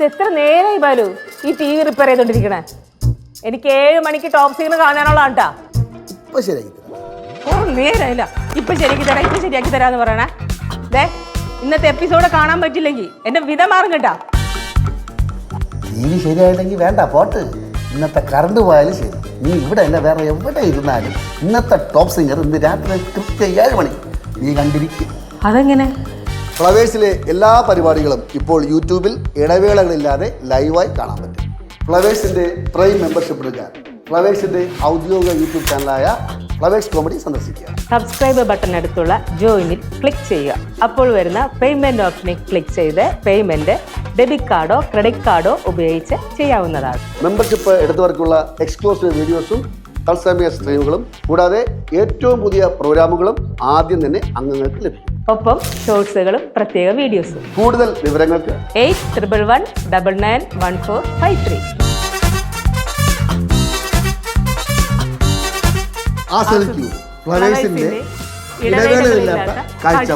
എത്ര നേരമായി ബാലു ഈ ടി വി റിപ്പയർ ചെയ്തോണ്ടിരിക്കണേ? എനിക്ക് ഏഴ് മണിക്ക് ടോപ്പ് സീൻ കാണാനുള്ളതാണ് കേട്ടാ ഇപ്പൊ ശരിയാക്കി നേരമില്ല ഇപ്പൊ ശരിയാക്കി തരാം ഇപ്പൊ ശരിയാക്കി തരാന്ന് പറയണേ. ദേ ഇന്നത്തെ എപ്പിസോഡ് കാണാൻ പറ്റില്ലെങ്കിൽ എന്റെ വിധ മാറും കേട്ടാ ടി വി ശരിയായില്ലെങ്കിൽ വേണ്ട പോട്ട്. ഇന്നത്തെ കറണ്ട് പോയാലും ശരി. നീ ഇവിടെ അല്ല വേറെ എവിടെ ഇരുന്നാലും ഇന്നത്തെ ടോപ്പ് സിംഗർ ഇന്ന് രാത്രി കൃത്യം ഏഴ് മണി. നീ കണ്ടിരിക്കും. അതെങ്ങനെ? ഫ്ലവേഴ്സിലെ എല്ലാ പരിപാടികളും ഇപ്പോൾ യൂട്യൂബിൽ ഇടവേളകളില്ലാതെ ലൈവായി കാണാൻ പറ്റും. ഫ്ലവേഴ്സിന്റെ പ്രൈം മെമ്പർഷിപ്പ് എടുക്കാൻ ഫ്ലവേഴ്സിന്റെ ഔദ്യോഗിക യൂട്യൂബ് ചാനലായ ഫ്ലവേഴ്സ് കോമഡി സന്ദർശിക്കുക. സബ്സ്ക്രൈബ് ബട്ടൺ അടുത്തുള്ള ജോയിനിൽ ക്ലിക്ക് ചെയ്യുക. അപ്പോൾ വരുന്ന പേയ്മെന്റ് ഓപ്ഷനിൽ ക്ലിക്ക് ചെയ്ത് പേയ്മെന്റ് ഡെബിറ്റ് കാർഡോ ക്രെഡിറ്റ് കാർഡോ ഉപയോഗിച്ച് ചെയ്യാവുന്നതാണ്. മെമ്പർഷിപ്പ് എടുത്തവർക്കുള്ള എക്സ്ക്ലൂസീവ് വീഡിയോസും തത്സമയ സ്ട്രീമുകളും കൂടാതെ ഏറ്റവും പുതിയ പ്രോഗ്രാമുകളും ആദ്യം തന്നെ അംഗങ്ങൾക്ക് ലഭിക്കും. ഒപ്പം ഷോർട്സുകളും പ്രത്യേക വീഡിയോസും കൂടുതൽ വിവരങ്ങൾക്ക് eight triple one double nine one four five three ആസ്വദിക്കൂ. ഫ്ലവേഴ്സിന്റെ ഇടവേളയില്ലാത്ത കാഴ്ച